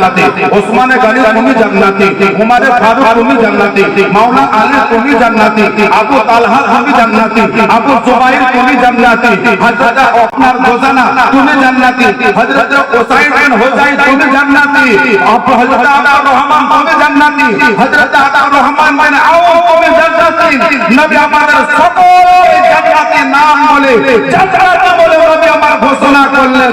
জান্নাতি, ওসমানে গানি তুমি জান্নাতি, উমারে ফারুক তুমি জান্নাতি, মাওলা আলী তুমি জান্নাতি, আবু তালহা তুমি জান্নাতি, আবু জুবাইর তুমি জান্নাতি, হযরত আপনার গোজানা তুমি জান্নাতি, হযরত ওসাইদ বিন হুসাইন তুমি জান্নাতি, আবু হযরত আব্দুর রহমান তুমি জান্নাতি, হযরত আব্দুর রহমান বিন আওফ তুমি জান্নাতি, নবী আমার সকল জান্নাতি নাম বলে জান্নাতি বলে নবী আমার ঘোষণা করলেন।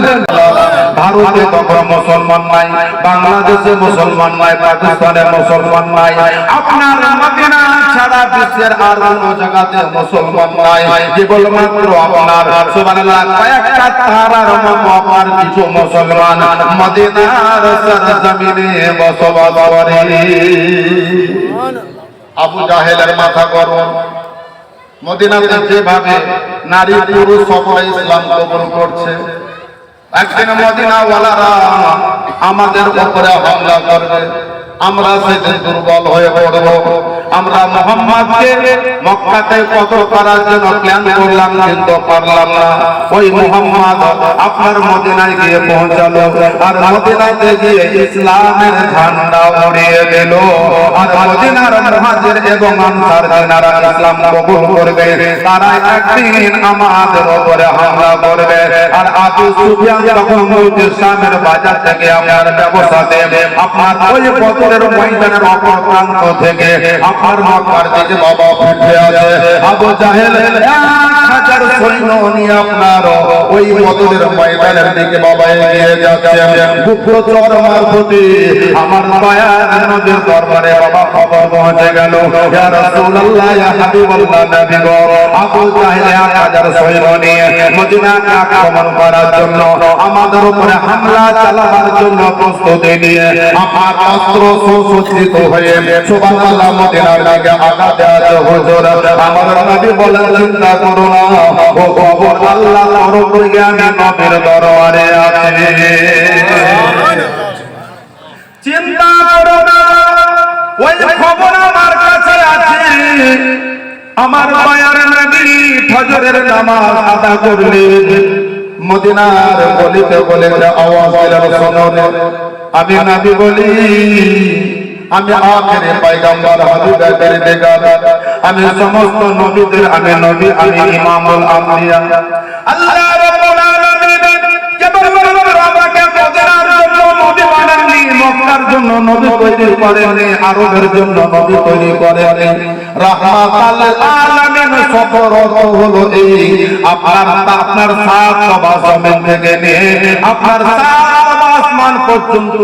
ভারতে তখন মুসলমান নাই, বাংলাদেশে মুসলমান নাই, পাকিস্তানে মুসলমান নাই। আপনার মদিনা ছাড়া বিশ্বের আর কোন জায়গাতে মুসলমান নাই। কেবলমাত্র আপনার? সুবহানাল্লাহ, কয়েকটা তারার কিছু মুসলমান মদিনার সরজমিনে বসবাস করে। আবু জাহেলের মাথা গরম। মদিনাতে যেভাবে নারী পুরুষ সকলে ইসলাম কবুল করছে একদিন মদিনাওয়ালারা আমাদের উপরে হামলা করবে। আমরা সেদিন দুর্বল হয়ে পড়ব। আমরা মোহাম্মদকে মক্কাতে কত করার জন্য প্ল্যান করলাম, কিন্তু পারলাম না। ওই মোহাম্মদ আপনার মদিনায় গিয়ে পৌঁছালো আর মদিনাতে গিয়ে ইসলামের ঝান্ডা উড়িয়ে দিল। আর মদিনার মুহাজির এবং আনসার যারা ইসলাম কবুল করবে, তারা একদিন আমাদের উপরে হামলা করবে। আর আবু সুফিয়ান তখন ইসলামের বাজার থেকে আপনার ব্যবসা দেবে, আপনার ওই বছরের ময়দানের অপর প্রান্ত থেকে আপনার মক্কার দিকে বাবা উঠে আছে? আবু জাহেল হাজার সৈন্য নিয়ে আপনার ওই বদরের ময়দানের দিকে বাবা এগিয়ে যাচ্ছে গুপ্ত চর মারফতে আমার দয়ার নদীর দরবারে বাবা খবর পৌঁছে গেল। ইয়া রাসূলুল্লাহ, ইয়া হাবিবাল্লাহ, নবী গো আবু জাহেল এক হাজার সৈন্য নিয়ে মদিনা আক্রমণ করার জন্য, আমাদের উপরে হামলা চালাবার জন্য প্রস্তুতি নিয়ে আমার অস্ত্র সুসজ্জিত হয়ে সুবহানাল্লাহ মদিনার দিকে আগাতে আছে হুজুর আমার নবী বলেন, চিন্তা করো খবর আল্লাহ থেকে আমি নবীর দরবারে আছে চিন্তা করো না ওই খবর আমার কাছে আছে আমার মায়ার নবী ফজরের নামাজ আদা করলেন। মদিনার গলিতে গলিতে আওয়াজ শোনো আমি নবী বলি আমি আখেরে পয়গম্বর হাবিবের বেগার আমি সমস্ত নবীদের, আমি নবী, আমি ইমামুল আম্বিয়া। আল্লাহ রাব্বুল আলামিন কেবল আমাকে মদিনার জন্য নবী বানাননি, মক্কার জন্য নবী তৈরি করেননি, আরবের জন্য নবী তৈরি করেননি। রাহমাতাল আলামিন সফর হলো এই, আপনার আপনার সাত সবা জমিন থেকে নিয়ে, আপনার সাত আসমান পর্যন্ত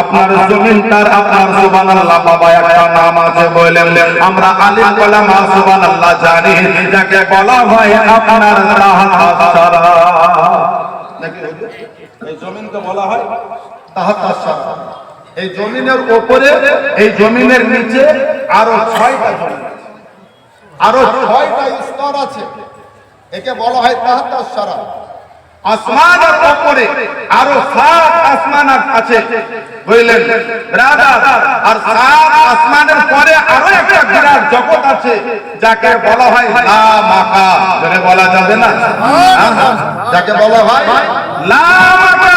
আপনার জমিনটার আপনার সুবহানাল্লাহ বাবা, একটা নাম আছে বলেন আমরা আলিম কালামা সুবহানাল্লাহ জানি, যাকে বলা হয় আপনার এই জমিনকে বলা হয় তাহাতার সারা এই জমিনের উপরে এই জমিনের নিচে আরও ছয়টা আছে। আরও ছয়টা স্তর আছে। একে বলা হয় তাহাতার সারা আসমানের উপরে আরও সাত আসমান আছে। বুঝলেন? আর সাত আসমানের পরে আরও একটা বিরাট জগৎ আছে যাকে বলা হয় লা মাকা যাকে বলা যাবে না? হ্যাঁ, যাকে বলা হয় লা মাকা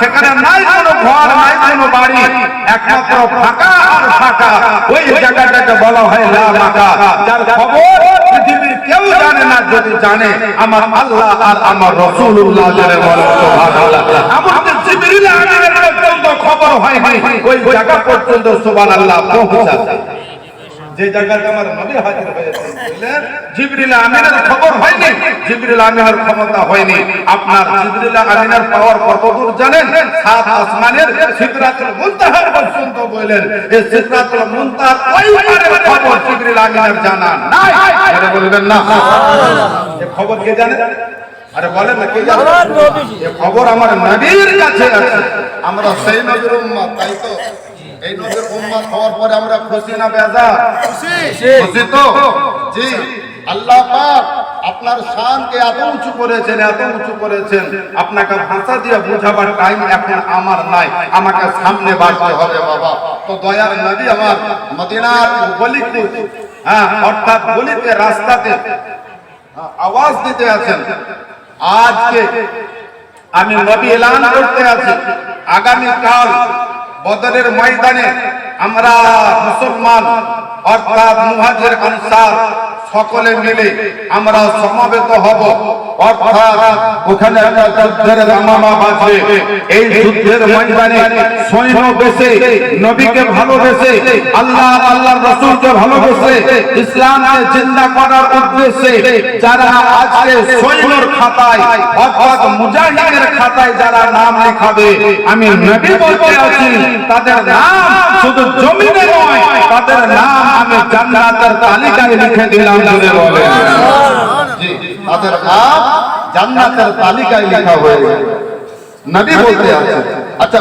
সেখানে নাই কোনো ঘর নাই কোনো বাড়ি একমাত্র ফাঁকা আর ফাঁকা। ওই জায়গাটাকে বলা হয় লা মাকা যার খবর পৃথিবীর কেউ জানে না, যদি জানে, আমার আল্লাহ আর আমার রসুল্লাহ জানে বলে সুবহানাল্লাহ। এমনকি জিবরিল আমিনের পর্যন্ত খবর হয় ওই জায়গা পর্যন্ত সুবহানাল্লাহ পৌঁছাছে যে জায়গাতে আমার নবী হাজির বুঝলেন? জিবরিল আমিনের খবর হয়নি। জিবরিল আমিনের ক্ষমতা হয়নি। আপনার জিবরিল আমিনের পাওয়ার কতদূর জানেন? সাত আসমানের সিদরাতুল মুনতাহার পর্যন্ত বলেন। এই সিদরাতুল মুনতাহার ওই পারের খবর জিবরিল আমিনের জানা নাই। আরে বলবেন না। এই খবর কে জানে? আরে বলেন না কে জানে? খবর আমার নবীর কাছে আছে। আমরা সেই নবীর উম্মত তাই তো? এই নবীর উম্মত হওয়ার পরে আমরা খুশি না বেজার? খুশি। তো? জি। আল্লাহ পাক আপনার শানকে এত উঁচু করেছেন এত উঁচু করেছেন। আপনাকে ভাষা দিয়ে বোঝাবার টাইম এখন আমার নাই। আমাকে সামনে বাড়তে হবে বাবা। তো দয়ার নবী আমার মদিনার গলিতে হ্যাঁ অর্থাৎ গলিতে রাস্তাতে হ্যাঁ, আওয়াজ দিতে আছেন। আজকে আমি নবী এলান করতে আছি। আগামী কাল বদরের ময়দানে আমরা মুসলমান অর্থাৎ মুহাজির আনসার সকলে মিলে আমরা সমাবেত হব। অর্থাৎ ওখানে একটা যুদ্ধের রামামা বাজবে। এই যুদ্ধের ময়দানে সৈন্য বেশে নবীকে ভালোবেসে, আল্লাহ আল্লাহর রাসূলকে ভালোবেসে, ইসলামকে জিন্দা করার উদ্দেশ্যে যারা আজকে সৈন্যর খাতায়, অর্থাৎ মুজাহিদের খাতায় যারা নাম লেখাবে, আমি নবী বলতে আছি, তাদের নাম শুধু জমিনে নয়, তাদের নাম আমি জান্নাতের তালিকায় লিখে দিলাম। আচ্ছা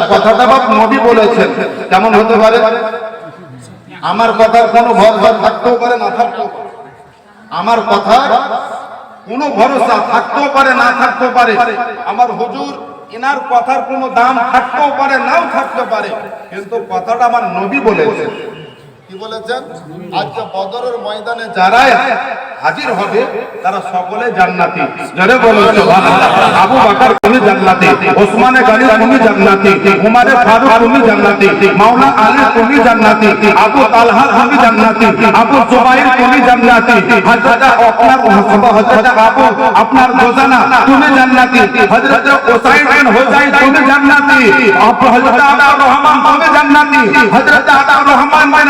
কেমন হতে পারে? আমার কথার কোনো ভরসা থাকতেও পারে, না থাকতেও আমার কথা কোনো ভরসা থাকতেও পারে, না থাকতেও পারে। আমার হুজুর এনার কথার কোনো দাম থাকতেও পারে, নাও থাকতে পারে। কিন্তু কথাটা আমার নবী বলেছেন। কি বলেছেন আজকে বদরের ময়দানে যারাই হাজির হবে, তারা সকলে জান্নাতি যারা বলো সুবহানাল্লাহ। আবু বকর তুমি জান্নাতি, ওসমানে গানি তুমি জান্নাতি, উমারে ফারুক তুমি জান্নাতি মাওলানা আলী তুমি জান্নাতি, আবু তালহা তুমি জান্নাতি, আবু জুবাইর তুমি জান্নাতি, হযরত আপনার হযরত আবু আপনার গোজানা তুমি জান্নাতি, হযরত ওসাইদ বিন হুসাইন তুমি জান্নাতি, আবু হযরত আব্দুর রহমান তুমি জান্নাতি, হযরত আব্দুর রহমান বিন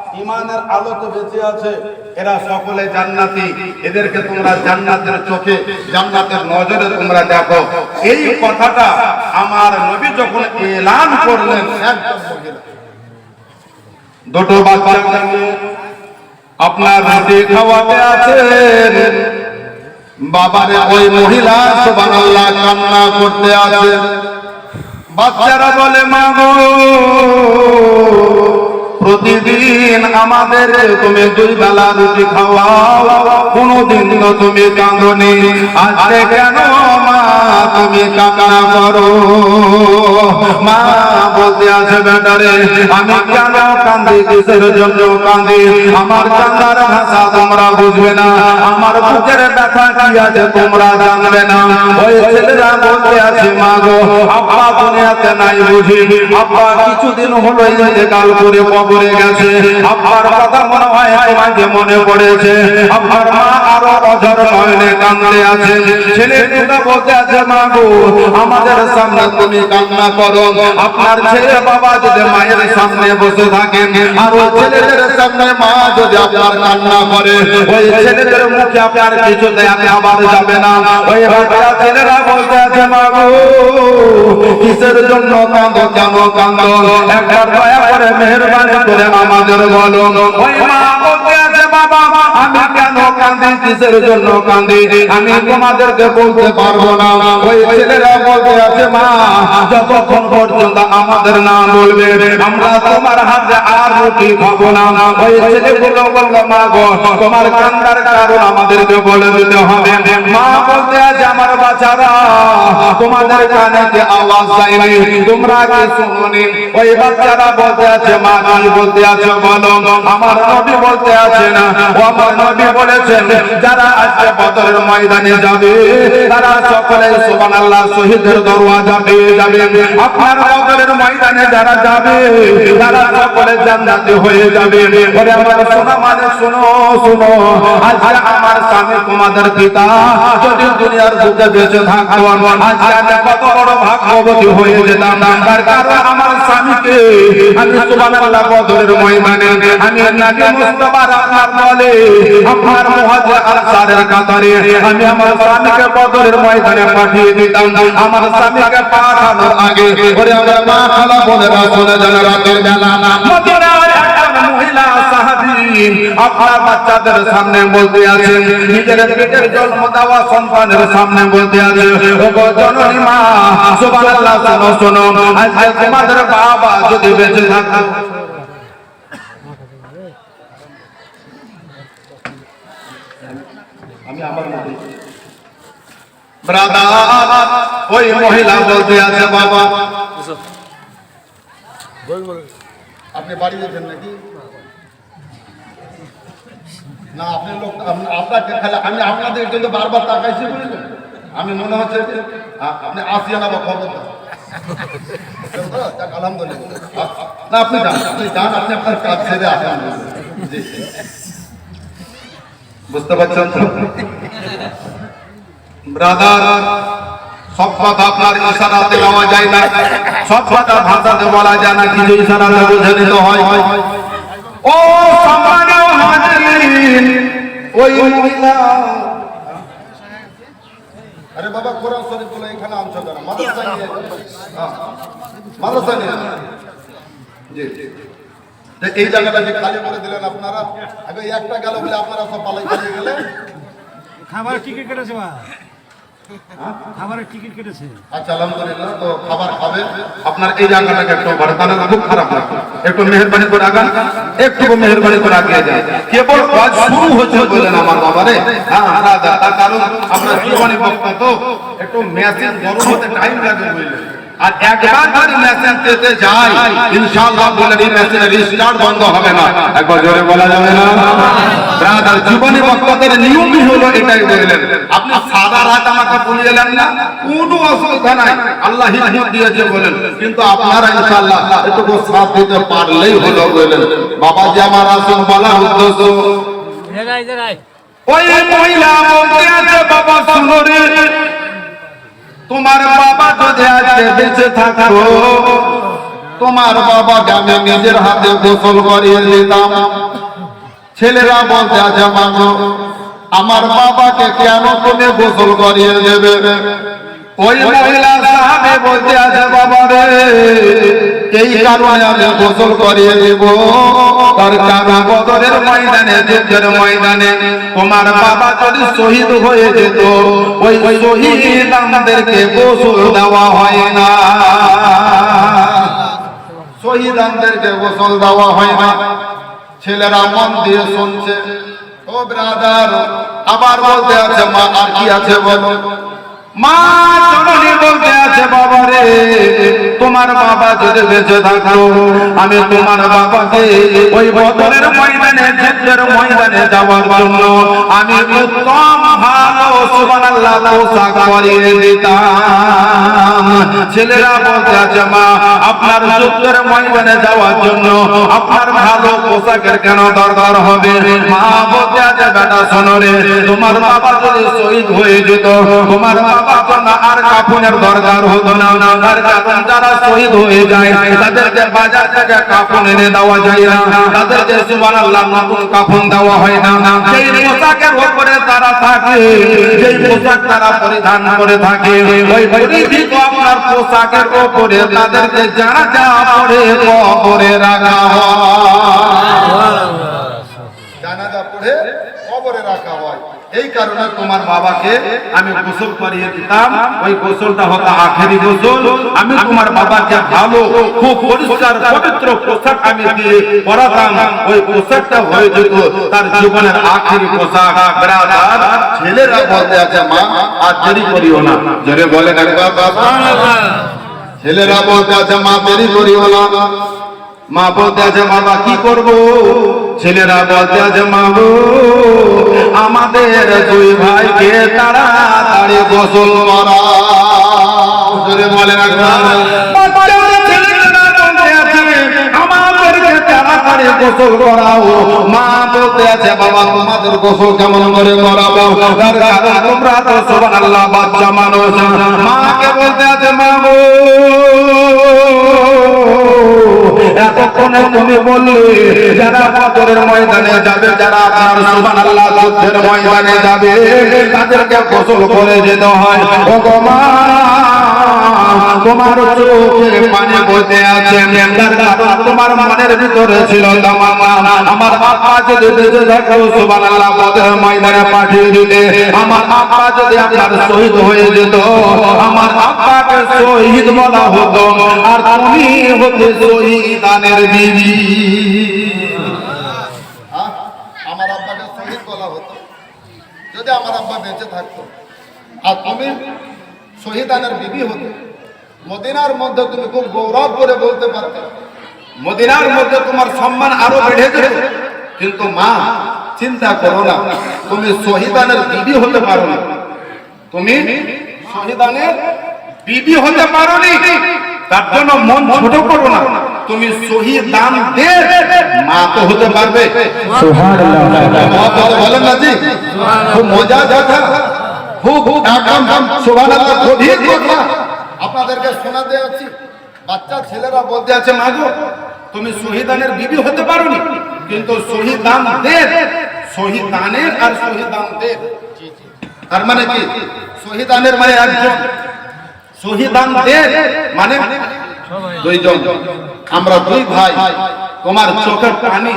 ইমানের আলোতে বেঁচে আছে, এরা সকলে জান্নাতি। এদেরকে তোমরা জান্নাতের চোখে, জান্নাতের নজরে তোমরা দেখো। এই কথাটা আমার নবী যখন এলান করলেন দুটো বাচ্চা আপনার রুটি খাওয়াতে আছেন। বাবারে ওই মহিলা, সুবহানাল্লাহ, কান্না করতে আছে বাচ্চারা বলে, মা গো আমাদের তুমি দুই বেলা রুটি খাওয়াও। কোনদিন তো তুমি কাঁদনি। আজকে কেন মা তুমি কান্না করো? মা বলতে আছে, বেটারে, আমি কেন কান্দি? কিসের জন্য কান্দি? আমার কান্দার ভাষা তোমরা বুঝবে না। আমার বুকের ব্যথা কি আছে তোমরা জানবে না। ওই ছেলেরা বলতে আছে, মা গো, আব্বা দুনিয়াতে নাই বুঝি। আব্বা কিছুদিন হলো ইন্তেকাল করে কবরে গেছে। আব্বার কথা মনে হয় তোমাকে মনে পড়েছে। আব্বার মা আরও অঝর নয়নে কান্দে আছে। ছেলে দুটো বলতে আছে, মা গো, আমাদের সামনে তুমি কান্না করো। আপনার ছেলে বাবা যদি মায়ের সামনে বসে থাকেন আর ওই ছেলেদের সামনে মা যদি আপনার কান্না করে, ওই ছেলেদের মুখে আপনার কিছুতে আপনি আবার যাবে না। ওই বাচ্চা ছেলেরা বলতে আছে, মা গো, কিসের জন্য কাঁদো, কেন কাঁদো? একবার দয়া করে মেহরবানি করে আমাদের বলো। ওই মা বলতে বাবা আমি কিসের জন্য কাঁদি আমি তোমাদেরকে বলতে পারব না। ওই ছেলেরা বলতে আছে, মা, যতক্ষণ পর্যন্ত আমাদের নাম বলবে, আমরা তোমার হাতে আর রুটি খাব না। ওই ছেলেগুলো বলল, মা গো, তোমার কান্দার কারণ আমাদেরকে বলে দিতে হবে। মা বলতে আছে, আমার বাচ্চারা, তোমাদের কানে কি আওয়াজ যায়নি? তোমরা কি শুনোনি? ওই বাচ্চারা বলতে আছে, মা, কি বলতে আছে বলো? আমার নবী বলতে আছে না আমার নবী বলেছেন যারা আজকে বদরের ময়দানে যাবে, তারা সকলে সুবহানাল্লাহ শহীদের দরওয়াজা পেয়ে যাবে আপনার বদরের ময়দানে যারা যাবে, তারা সকলে জান্নাতি হয়ে যাবে ওরে আমার সোনা মানে শোনো শোনো, আজকে আমার স্বামী তোমাদের পিতা, যদি দুনিয়ার বুকে বেঁচে থাকতো, আজকে কত বড় ভাগ্যবতী হয়ে যেতাম। তার কারণ আমার স্বামীকে আমি সুবহানাল্লাহ বদরের ময়দানে, আমি নাকি মুস্তাফার আপনার বলে, আপনার মুহাজির আনসারের কাতারে আমি আমার স্বামীকে বদরের ময়দানে পাঠিয়ে দিতাম আমার স্বামীকে পাঠানোর আগে ওরে আমার মা খালা বোনেরা চলে যান রাতের বেলা মদিনার একজন মহিলা আপনার বাচ্চাদের সামনে বলতে আছে নিজের পেটের জন্ম দেওয়া সন্তানের সামনে বলতে আছে ও জননী মা সুবহানাল্লাহ শোনো শোনো আজকে তোমাদের বাবা যদি বেঁচে থাকতো আমি আমার মধ্যে। ব্রাদার, ওই মহিলা বলতে আছে, বাবা। আপনি বাড়ি যেতেন নাকি? না, আপনি লোক আপ- আপনাকে খালি আমি আপনাদের জন্য বারবার তাকাইছি বুঝলেন? আমি মনে হচ্ছে আপনি আসিয়ান আবার খবর আলহামদুলিল্লাহ। না, আপনি যান আপনি যান, আপনি আপনার কাজ ছেড়ে আসেন। জি। বুঝতে পারছেন? তো ব্রাদার সব কথা আপনার ইশারাতে নেওয়া যায় না। সব কথা ভাষাতে বলা যায় না কিছু ইশারাতে বুঝে নিতে হয়। ও সম্মানীয় হাজিরিন ওই মহিলা। আরে বাবা কোরআন শরীফগুলো এখানে আনছো কেন? মাদ্রাসা নিয়ে মাদ্রাসা নিয়ে জি জি। এই জায়গাটা যে খালি করে দিলেন আপনারা আগে একটা গেল বলে আপনারা সব পালাই পালিয়ে গেলে খাবারের টিকিট কেটেছে বা খাবারের টিকিট কেটেছে। আচ্ছা আলহামদুলিল্লাহ তো খাবার খাবেন। আপনার এই জায়গাটাকে একটু খুব খারাপ লাগবে। একটু মেহরবানি করে আগান একটু মেহরবানি করে আগিয়ে কেবল কাজ শুরু হচ্ছে আমার বাবা রে হ্যাঁ রাজা তার কারণ আমরা জীবনী বক্তা তো একটু মেসেজ গরম হতে টাইম লাগে বুঝলেন আর একবার যদি মেসেজ দিতে যাই ইনশাআল্লাহ বলে এই মেসেজ রিস্টার্ট বন্ধ হবে না। একবার জোরে বলা যাবে না? ব্রাদার জীবনী বক্তাদের নিয়মই হলো এটাই বললেন আপনি সাদা রাত আমাকে বলে না কোনো অসুবিধা নাই। আল্লাহ হিম্মত দিয়েছে বলেন। কিন্তু আপনারা ইনশাআল্লাহ এটুকু সাথ দিতে পারলেই হলো বলেন। বাবাজি আমার আসুন বলা উদ্দেশ্য। জায়গায় ওই মহিলা বলতে আছে বাবা শুনো রে তোমার বাবা যদি আজকে বেঁচে থাকো তোমার বাবাকে আমি নিজের হাতে গোসল করিয়ে দিতাম। ছেলেরা বলতে আছে মাগো আমার বাবাকে কেন তুমি গোসল করিয়ে দেবে? ওই মহিলা সাহাবে বলতে আছে বাবা রে এই কারণে আমি গোসল করিয়ে দেব। তার কারণ বদরের ময়দানে, যুদ্ধের ময়দানে তোমার বাবা যদি শহীদ হয়ে যেত, ওই শহীদ আমাদেরকে গোসল দেওয়া হয় না। শহীদানদেরকে গোসল দেওয়া হয় না। ছেলেরা মন দিয়ে শুনছে। ও ব্রাদার, আবার বলতে আছে, মা, আর কি আছে বলো? মা জননী বলতে আছে, বাবা রে, তোমার বাবা যদি বেঁচে থাকো আমি তোমার বাবাকে ওই বদলের ময়দানে, যুদ্ধের ময়দানে যাওয়ার জন্য আমি উত্তম ভালো সুবহানাল্লাহ পোশাক পরিয়ে দিতাম। ছেলেরা বলতে আছে, মা, আপনার যুদ্ধের ময়দানে যাওয়ার জন্য আপনার ভালো পোশাকের কেন দরকার হবে? মা বলতে আছে, বেটা, শোনো তোমার বাবা যদি শহীদ হয়ে যেত, তোমার বাবা জন্য আর কাপড়ের দরকার হতো না। আর কারণ যারা শহীদ হয়ে যায়, তাদেরকে বাজার থেকে কাপড় এনে দেওয়া যায় না। তাদেরকে সুবহানাল্লাহ নতুন কাপড় দেওয়া হয় না। সেই পোশাকের উপরে তারা থাকে। সেই পোশাক তারা পরিধান করে থাকে। ওই পরিধিত আপনার পোশাকের ওপরে তাদেরকে যারা যা পরে কবরে রাখা হয়। জানাজা পড়ে এই কারণে তোমার বাবাকে আমি গোসল করিয়ে দিতাম। ওই গোসলটা হতো আখেরি গোসল। আমি তোমার বাবাকে ভালো, খুব পরিষ্কার, পবিত্র পোশাক আমি দিয়ে পরাতাম। ওই পোশাকটা হয়ে যেত তার জীবনের আখেরি পোশাক। ছেলেরা বলতে আছে, মা, আর দেরি করিও না। জোরে বাবা ছেলেরা বলতে আছে, মা, দেরি করিও না। মা বলতে আছে, বাবা, কি করব? ছেলেরা বলতে আছে মা গো, আমাদের দুই ভাইকে তারা তাড়াতাড়ি গোসল করা গোসল করাও। মা বলতে আছে, বাবা, তোমাদের গোসল কেমন করে করাবো? তোমরা তো বাচ্চা বলতে আছে, মা গো এতক্ষণে তুমি বললে, যারা বদরের ময়দানে যাবে, যারা আপনার সুবহানাল্লাহ যুদ্ধের ময়দানে যাবে, তাদেরকে গোসল করে যেতে হয়। গো তোমার চোখে পানি বইতে আছে তোমার মনের ভিতরে ছিল আমার বাবা যদি বেঁচে থাকো সুবহানাল্লাহ বদরের ময়দানে পাঠিয়ে দিলে আমার আব্বা যদি আপনার শহীদ হয়ে যেত, আমার আব্বাকে শহীদ বলা হতো আর তুমি হতে শহীদানের হ্যাঁ? আমার আব্বাকে শহীদ বলা হতো যদি আমার আব্বা বেঁচে থাকতো আর তুমি শহীদানের বিবি হতো মদিনার মধ্যে তুমি খুব গৌরব করে বলতে পারতে মদিনার মধ্যে তোমার সম্মান আরও বেড়ে কিন্তু মা চিন্তা করো না তুমি শহীদানের বিবি হতে পারো না তুমি শহীদানের বিবি হতে পারো নি তার জন্য মন ছোট করো না। তুমি শহীদান দে মা তো হতে পারবে। বলেন না জি। খুব মজা কথা খুব একদম সুবহানাল্লাহ গভীর কথা। আপনাদেরকে শোনাতে আছি বাচ্চা ছেলেরা বলতে আছে মাগো তুমি শহীদানের বিবি হতে পারোনি কিন্তু শহীদান দে শহীদানের আর শহীদান দে। তার মানে কি? শহীদানের মানে একজন মানে দুইজন। আমরা দুই ভাই, তোমার চোখের পানি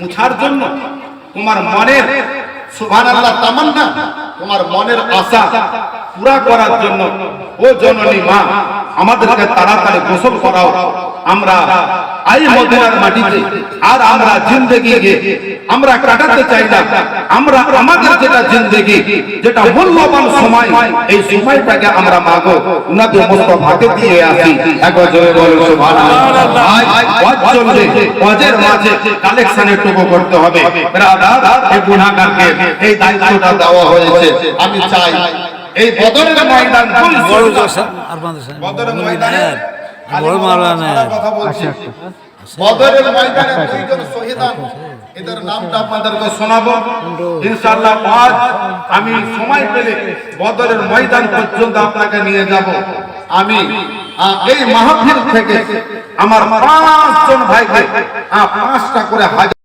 মুছার জন্য, তোমার মনের তোমার মনের আশা পুরা করার জন্য, ও মা, আমাদেরকে তাড়াতাড়ি গোসল করাও। আমরা আই মদিনার মাটিতে। আর আমরা জিন্দগিকে আমরা কাটাতে চাই না। আমরা আমাদের যেটা জিন্দগি যেটা মূল্যবান সময় এই সময়টাকে আমরা মাগো। উনাকে মুস্তফাকে দিয়ে আসি। একবার জোরে বলুন সুবহানাল্লাহ। ভাই ওয়াজ চলবে ওয়াজের মাঝে কালেকশনের টুকু করতে হবে। ব্রাদার এই গুনাহগারকে এই দায়িত্বটা দেওয়া হয়েছে। আমি চাই এই বদরের ময়দান বদরের ময়দানে কথা বলছি বদরের ময়দানে দুইজন শহীদান। এদের নামটা আপনাদেরকে শোনাবো। ইনশাআল্লাহ আজ আমি সময় পেলে বদরের ময়দান পর্যন্ত আপনাকে নিয়ে যাব। আমি এই মাহফিল থেকে আমার পাঁচজন ভাই ভাই পাঁচটা করে হাজার